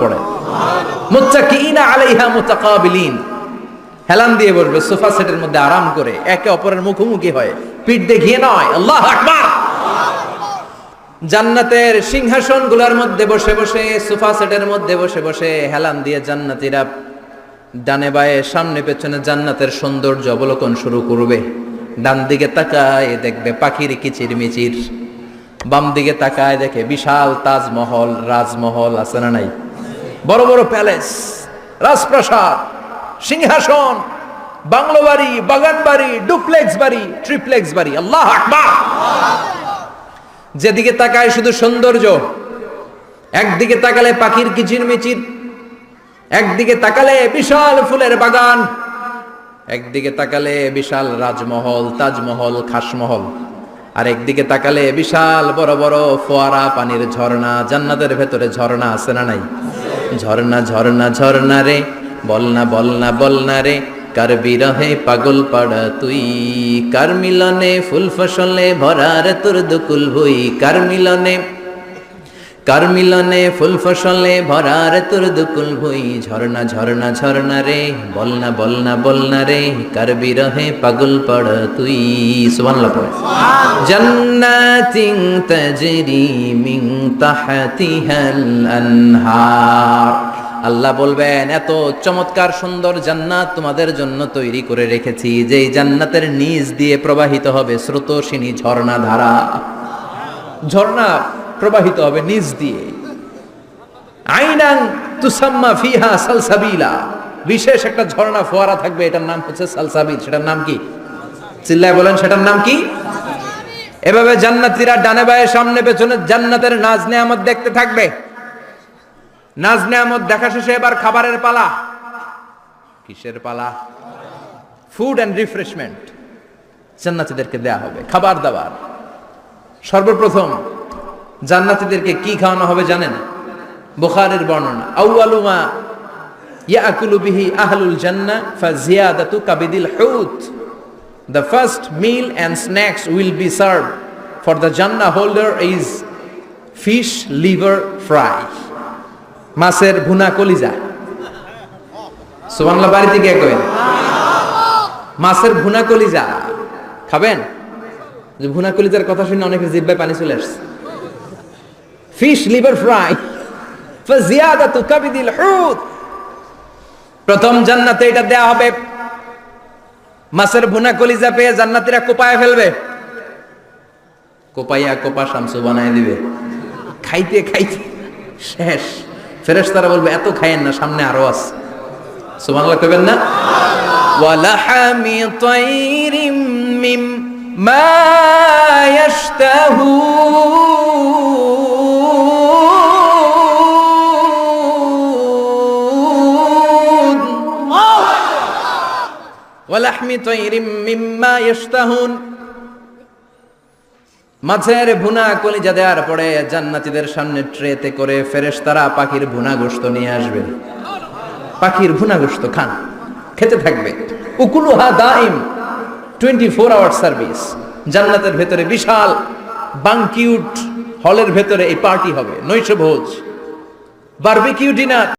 পড়ে। আলাইহা মুতাকাবিলিন। হেলান দিয়ে বসবে সোফা সেটের মধ্যে আরাম করে, একে অপরের মুখোমুখি হয়। পিঠ নয়, আল্লাহ আকবার। জান্নাতের সিংহাসনগুলার মধ্যে বসে বসে, সোফা সেটের মধ্যে বসে বসে হেলান দিয়ে জান্নাতীরা ডানে বায়ে, সামনে পেছনে জান্নাতের সৌন্দর্য অবলোকন শুরু করবে। ডান দিকে তাকায় দেখবে পাখির কিচির মিচির বাম দিকে তাকায় দেখে বিশাল তাজমহল, রাজমহল আছে না নাই? বড় বড় প্যালেস, রাজপ্রাসাদ, সিংহাসন, বাংলো বাড়ি, বাগান বাড়ি, ডুপ্লেক্স বাড়ি, ট্রিপ্লেক্স বাড়ি। আল্লাহ যেদিকে তাকায় শুধু সৌন্দর্য, একদিকে তাকালে পাখির কিচির মিচির, একদিকে তাকালে বিশাল ফুলের বাগান, একদিকে তাকালে বিশাল রাজমহল, তাজমহল, খাসমহল। আর একদিকে তাকালে বিশাল বড় বড় ফোয়ারা পানির ঝর্ণা, জান্নাতের ভেতরে ঝর্ণা আছে না নাই? ঝর্ণা ঝর্ণা ঝর্ণা রে বলনা বলনা বলনা রে, কার বিরহে পাগল পাড়া তুই? কার মিলনে ফুল ফসলে ভরার তোর দুকুল ভুই? কার মিলনে কার মিলনে ফুল ফসলে ভরার তোর দুকুল ভুই? ঝর্ণা ঝর্ণা ঝর্ণা রে, বলনা বলনা বলনা রে, কার বিরহে পাগল পড় তুই? সুবহানাল্লাহ পড়ে। জান্নাতিন তাজরি মিন তাহতিহাল আনহার। আল্লাহ বলবেন, এত চমৎকার সুন্দর জান্নাত তোমাদের জন্য তৈরি করে রেখেছি, যেই জান্নাতের নিচ দিয়ে প্রবাহিত হবে স্রোতসিনী ঝর্ণা ধারা ঝর্ণা প্রবাহিত হবে নিচ দিয়ে। আইনাং তুসাম্মা ফিহা সালসাবিলা। বিশেষ একটা ঝর্ণা ফোয়ারা থাকবে, এটার নাম হচ্ছে সালসাবিল। সেটার নাম কি? চিল্লায় বলেন, সেটার নাম কি? এভাবে জান্নাতীরা ডানে বায়ে সামনে পেছনে জান্নাতের নাজ নেয়ামত দেখতে থাকবে। নাজ নেয়ামত দেখা শেষে এবার খাবারের পালা। কিসের পালা? ফুড অ্যান্ড রিফ্রেশমেন্ট জান্নাতীদেরকে দেয়া হবে, খাবার দাবার। সর্বপ্রথম জান্নাতীদেরকে কি খাওয়ানো হবে জানেন? বুখারের বর্ণনা আউয়ালুমা ইয়াকুলু বিহি আহলুল জান্নাহ ফাজিয়াদাতু কাবিদিল হুত। The first meal and snacks will be served. For the Jannah holder is fish liver fry. মাছের ভুনা কলিজা। সুবহানাল্লাহ বাড়িতে গিয়ে কইন মাছের ভুনা কলিজা। খাবেন? যে ভুনা কলিজার কথা শুনে অনেকের জিব্বায় পানি চলে আসছে। ফিশ লিভার ফ্রাই কাবিদিল প্রথম জান্নাতে এটা দেয়া হবে। মাছের ভুনা কলিজা পেয়ে কোপায় ফেলবে। কোপাইয়া কোপা শামসু বানায় দিবে। খাইতে খাইতে শেষ। ফেরেশতারা বলবে, এত খাইয়েন না, সামনে আরও আছে। সুবহানাল্লাহ কইবেন না? ওয়ালাহামি তাইরিম মিম মা ইয়াশতাহুন। ওয়ালাহমি তৈরিম মিম্মা ইশতাহুন মাছের ভুনা কলিজা দেওয়ার পরে জান্নাতিদের সামনে ট্রেতে করে ফেরেশতারা পাখির ভুনা গোস্ত নিয়ে আসবে। পাখির ভুনা গোস্ত খান, খেতে থাকবে। উকুলুহা দাইম টোয়েন্টি ফোর আওয়ার সার্ভিস জান্নাতের ভেতরে বিশাল বাংকিউট হলের ভেতরে এই পার্টি হবে নৈশ ভোজ বার্বিকিউ ডিনার